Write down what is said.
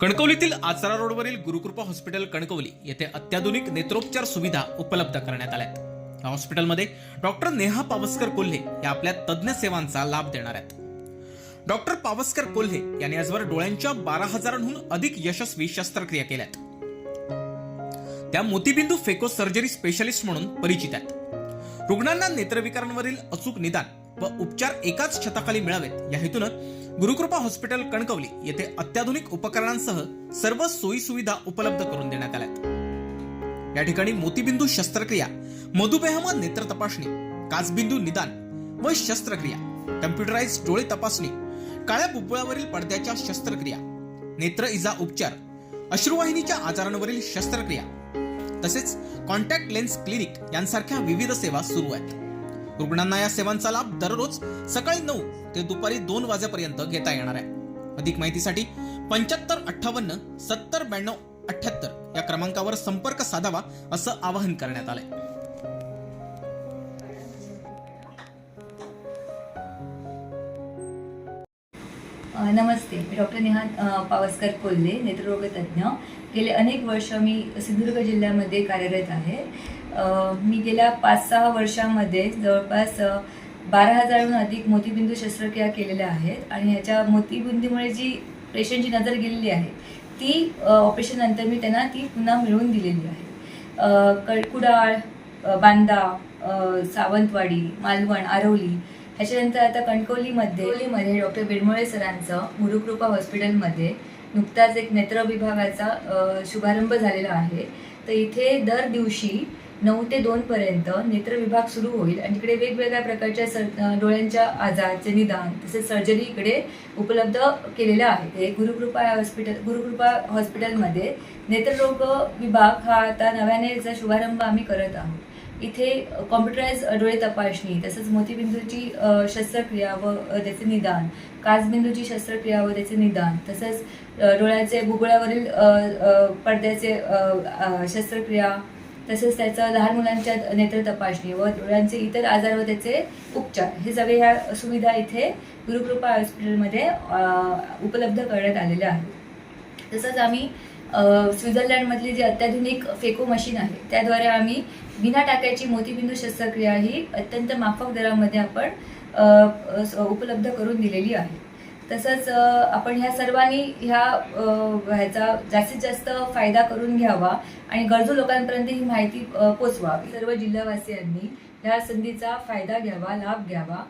कणकवलीतील आचरा रोडवरील गुरुकृपा हॉस्पिटल कणकवली येथे अत्याधुनिक नेत्रोपचार सुविधा उपलब्ध करण्यात आल्या या हॉस्पिटलमध्ये डॉक्टर नेहा पावसकर कोल्हे या आपल्या तज्ज्ञ सेवांचा लाभ देणार आहेत. डॉक्टर पावसकर कोल्हे यांनी आजवर डोळ्यांच्या बारा हजारांहून अधिक यशस्वी शस्त्रक्रिया केल्यात. त्या मोतीबिंदू फेको सर्जरी स्पेशालिस्ट म्हणून परिचित आहेत. रुग्णांना नेत्रविकारांवरील अचूक निदान व उपचार एकाच छताखाली मिळावेत. या हेतूनं गुरुकृपा हॉस्पिटल कणकवली येथे अत्याधुनिक उपकरणांसह सर्व सोयी सुविधा उपलब्ध करून देण्यात आल्यात. या ठिकाणी मोतीबिंदू शस्त्रक्रिया मधुमेह नेत्र तपासणी काचबिंदू निदान व शस्त्रक्रिया कम्प्युटराइज डोळे तपासणी काळ्या बुबुळावरील पडद्याच्या शस्त्रक्रिया नेत्र इजा उपचार अश्रुवाहिनीच्या आजारांवरील शस्त्रक्रिया तसेच कॉन्टॅक्ट लेन्स क्लिनिक यांसारख्या विविध सेवा सुरू आहेत. रुग्णांना या सेवांचा लाभ दररोज सकाळी नऊ ते दुपारी दोन वाजेपर्यंत घेता येणार आहे. अधिक माहितीसाठी पंच्याहत्तर अठ्ठावन्न सत्तर ब्याण्णव अठ्याहत्तर या क्रमांकावर संपर्क साधावा असं आवाहन करण्यात आलंय. नमस्ते. मी डॉक्टर नेहान पावसकर कोल्हे नेत्ररोगतज्ञ गेले अनेक वर्ष मी सिंधुदुर्ग जिल्ह्यामध्ये कार्यरत आहे. मी गेल्या पाच सहा वर्षामध्ये जवळपास बारा हजारहून अधिक मोतीबिंदू शस्त्रक्रिया केलेल्या आहेत आणि ह्याच्या मोतीबिंदूमुळे जी पेशंटची नजर गेलेली आहे ती ऑपरेशननंतर मी त्यांना ती पुन्हा मिळवून दिलेली आहे. अ, बांदा सावंतवाडी मालवण आरवली ह्याच्यानंतर आता कणकवलीमध्ये कणकवलीमध्ये डॉक्टर बिरमोळे सरांचं मुरुकृपा हॉस्पिटलमध्ये नुकताच एक नेत्र विभागाचा शुभारंभ झालेला आहे. तर इथे दर दिवशी नऊ ते दोनपर्यंत नेत्र विभाग सुरू होईल आणि इकडे वेगवेगळ्या प्रकारच्या सर डोळ्यांच्या आजारचे निदान तसेच सर्जरी इकडे उपलब्ध केलेलं आहे. हे गुरुकृपा हॉस्पिटल गुरुकृपा हॉस्पिटलमध्ये नेत्ररोग विभाग हा आता नव्याने याचा शुभारंभ आम्ही करत आहोत. इथे कॉम्प्युटराइज डोळे तपासणी तसंच मोतीबिंदूची शस्त्रक्रिया व त्याचे निदान काचबिंदूची शस्त्रक्रिया व त्याचे निदान तसंच डोळ्याचे बुबुळावरील पडद्याचे शस्त्रक्रिया तसेच त्याचं लहान मुलांच्या नेत्र तपासणी व डोळ्यांचे इतर आजार व त्याचे उपचार हे सगळे ह्या सुविधा इथे गुरुकृपा हॉस्पिटलमध्ये उपलब्ध करण्यात आलेल्या आहेत. तसंच आम्ही स्वित्झर्लंडमधली जी अत्याधुनिक फेको मशीन आहे त्याद्वारे आम्ही बिना टाक्याची मोतीबिंदू शस्त्रक्रिया ही अत्यंत माफक दरामध्ये आपण उपलब्ध करून दिलेली आहे. तसंच आपण ह्या सर्वांनी ह्या ह्याचा जास्तीत जास्त फायदा करून घ्यावा आणि गरजू लोकांपर्यंत ही माहिती पोचवावी. सर्व जिल्हावासियांनी ह्या संधीचा फायदा घ्यावा लाभ घ्यावा.